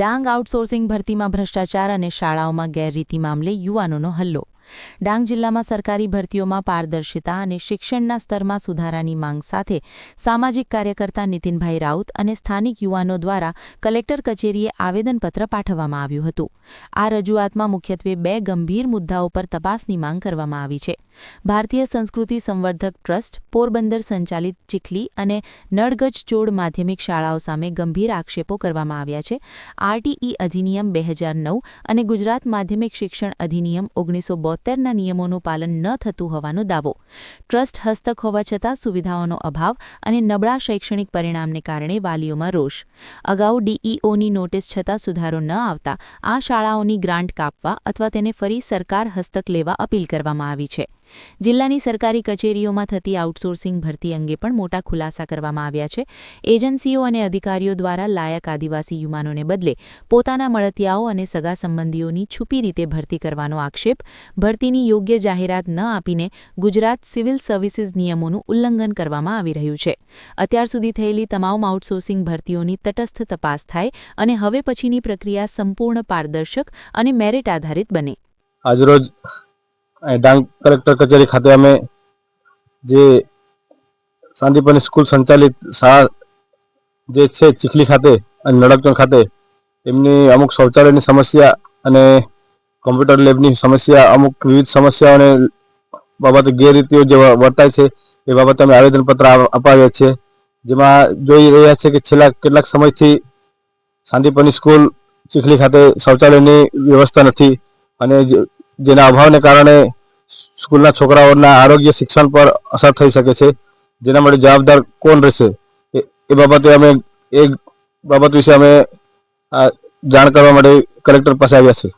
Dang outsourcing ભરતીમાં ભ્રષ્ટાચાર અને શાળાઓમાં ગેરરીતિ મામલે યુવાનોનો હલ્લો. ડાંગ જિલ્લામાં સરકારી ભરતીઓમાં પારદર્શિતા અને શિક્ષણના સ્તરમાં સુધારાની માંગ સાથે સામાજિક કાર્યકર્તા નીતિનભાઈ રાઉત અને સ્થાનિક યુવાનો દ્વારા કલેક્ટર કચેરીએ આવેદનપત્ર પાઠવવામાં આવ્યું હતું. આ રજૂઆતમાં મુખ્યત્વે બે ગંભીર મુદ્દાઓ પર તપાસની માંગ કરવામાં આવી છે. ભારતીય સંસ્કૃતિ સંવર્ધક ટ્રસ્ટ, પોરબંદર સંચાલિત ચીખલી અને નળગજ ચોડ માધ્યમિક શાળાઓ સામે ગંભીર આક્ષેપો કરવામાં આવ્યા છે. આરટીઈ અધિનિયમ બે હજાર નવ અને ગુજરાત માધ્યમિક શિક્ષણ અધિનિયમ ઓગણીસો બોતેરના નિયમોનું પાલન ન થતું હોવાનો દાવો. ટ્રસ્ટ હસ્તક હોવા છતાં સુવિધાઓનો અભાવ અને નબળા શૈક્ષણિક પરિણામને કારણે વાલીઓમાં રોષ. અગાઉ ડીઈઓની નોટિસ છતાં સુધારો ન આવતા આ શાળાઓની ગ્રાન્ટ કાપવા અથવા તેને ફરી સરકાર હસ્તક લેવા અપીલ કરવામાં આવી છે. જિલ્લાની સરકારી કચેરીઓમાં થતી આઉટસોર્સિંગ ભરતી અંગે પણ મોટા ખુલાસા કરવામાં આવ્યા છે. એજન્સીઓ અને અધિકારીઓ દ્વારા લાયક આદિવાસી યુવાનોને બદલે પોતાના મળતિયાઓ અને સગા સંબંધીઓની છુપી રીતે ભરતી કરવાનો આક્ષેપ, ભરતીની યોગ્ય જાહેરાત ન આપીને ગુજરાત સિવિલ સર્વિસીસ નિયમોનું ઉલ્લંઘન કરવામાં આવી રહ્યું છે. અત્યાર સુધી થયેલી તમામ આઉટસોર્સિંગ ભરતીઓની તટસ્થ તપાસ થાય અને હવે પછીની પ્રક્રિયા સંપૂર્ણ પારદર્શક અને મેરિટ આધારિત બને. આજરોજ ડાંગ કલેક્ટર કચેરી ખાતે અમે જે શાંતિપની સ્કૂલ સંચાલિત શાળા જે છે ચીખલી ખાતે અને નડકચોણ ખાતે, એમની અમુક શૌચાલયની સમસ્યા અને કોમ્પ્યુટર લેબની સમસ્યા, અમુક વિવિધ સમસ્યાઓને બાબતે ગેરરીતિઓ જે વર્તાય છે, એ બાબતે અમે આવેદનપત્ર અપાવ્યા છે જેમાં જોઈ રહ્યા છે કે છેલ્લા કેટલાક સમયથી શાંતિપની સ્કૂલ ચીખલી ખાતે શૌચાલયની વ્યવસ્થા નથી અને જેના અભાવને કારણે સ્કૂલના છોકરાઓના આરોગ્ય શિક્ષણ પર અસર થઈ શકે છે. જેના માટે જવાબદાર કોણ રહેશે? એ બાબતે અમે, એ બાબત વિશે અમે જાણ કરવા માટે કલેક્ટર પાસે આવ્યા છીએ.